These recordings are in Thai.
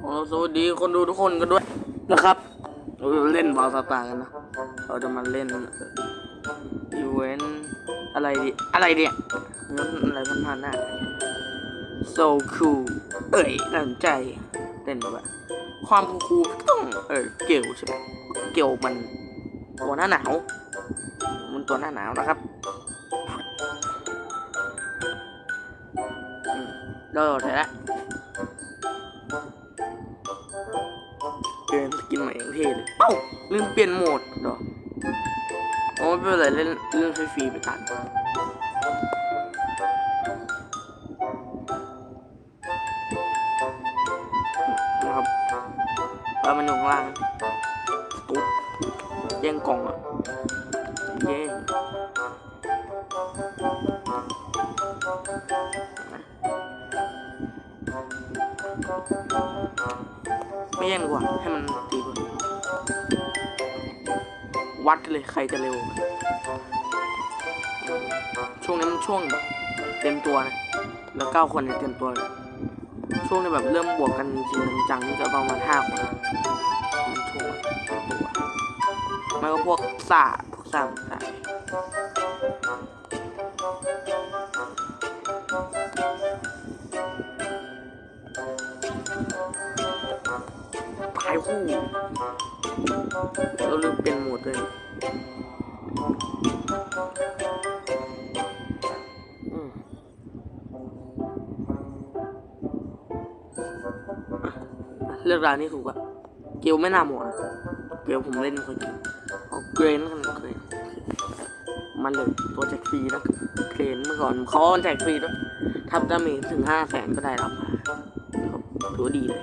โอ้สวัสดีคนดูทุกคนกันด้วยนะครับเราเล่นบอลสตาร์กันนะ เราจะมาเล่นอีเวนต์อะไรดิ อะไรเนี่ยเงินอะไรพันพันน่ะ so cool เอ้ยน่าสนใจเต้นแบบความคูลๆก็ต้องเออเกลใช่ไหมเกลมันตัวหน้าหนาว มันตัวหน้าหนาวนะครับอืมโดดเลยละเดินส กินใหม่อย่างเท่เลยเอ้าลืมเปลี่ยนโหมดเหรอโอ้ไม่เป็นไรเล่นเล่นฟรีไปตัดนะครับแล้วมันอยู่ข้างล่างตุ๊บแย่งกล่องอะแย่ ไม่แย่งดีกว่า ให้มันตีกว่าวัดเลยใครจะเร็ว ช่วงนี้มันช่วงแบบเต็มตัวนะแล้วเก้าคนเนี่ยเต็มตัวเลยช่วงนี้แบบเริ่มบวกกันจริงจังนี่จะประมาณห้าคนมันช่วงเต็มตัวไม่ก็พวกซ่าพวกซ่ามือนกั ตายคู่เราลืมเปลี่ยนโหมดเลยเลือกร้านนี้ถูกอะเกลไม่น่าหมาะนะเกลผมเล่นไม่ค่อยเก่งเอาเกรนกันเกรนมันเลยตัวแจกฟรีนะเกรนเมื่อก่อนเขาแจกฟรีด้วยทำดาเมจถึงห้าแสนก็ได้รับมาครับถือว่าดีเลย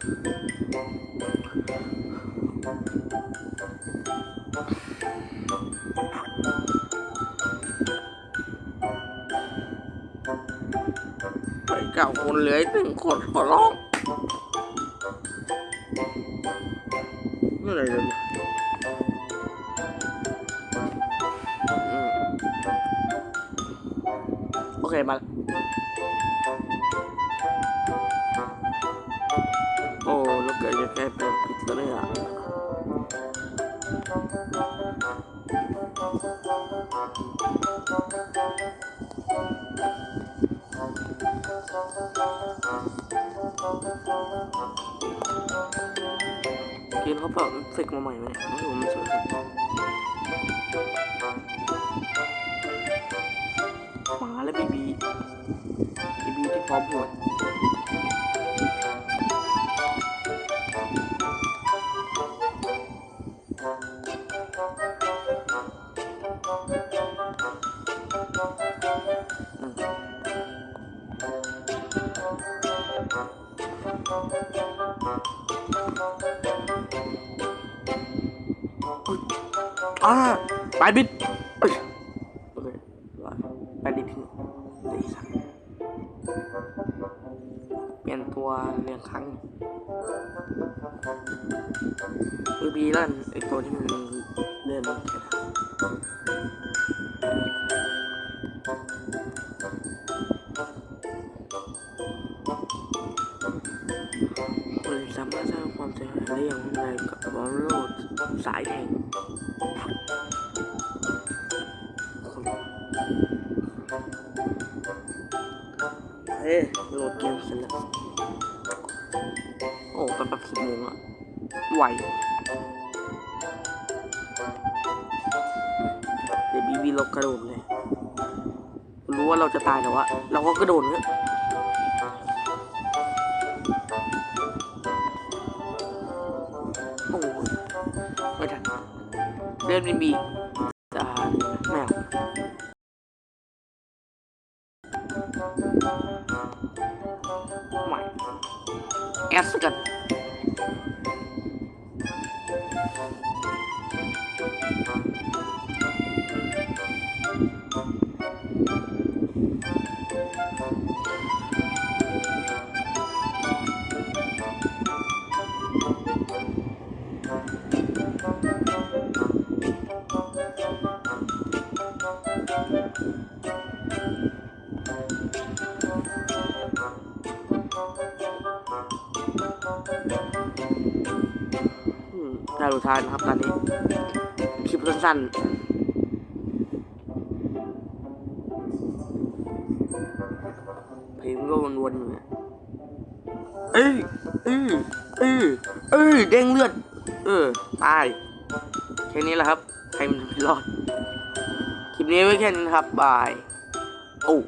ไปเก้าคนเหลืออีกหนึ่งคนขอร้องเมื่อไรเลยเนี่ยโอเคมา แล้วเกิดจะแบบปิดเลยอะเกมเขาเปิดเฟกมาใหม่ไหมไม่รู้มันสวยหมาและบีบีบีบีที่พร้อมหวด อ่าไปบิดโอเคไปดิทิ้งตีสักเปลี่ยนตัวเรียงครั้งมือบีลั่นไอตัวที่มันเลื่อนมันแค่ สามารถสร้างความเสียหายได้อย่างรุนแรงกับบอลโลดสายแทงเอ้ยโหลดเกมเสร็จแล้วโอ้ไปแบบสิบโมงอะไหวเดี๋ยวบีบีเรากระโดดเลย รู้ว่าเราจะตายแต่ว่าเราก็กระโดดเลย โอ้ยไม่ทันเล่นบีบีจะแมวใหม่แอสกัน น่ารู้ทานนะครับตอนนี้คลิปสั้นๆเพลงก็วนๆอยู่เนี่ยเอ้ยเอ้ยเอ้ยเอ้ยแดงเลือด ออตายแค่นี้แหละครับ ใครมันจะไม่รอด คลิปนี้ไว้แค่นี้นะครับ บาย โอ้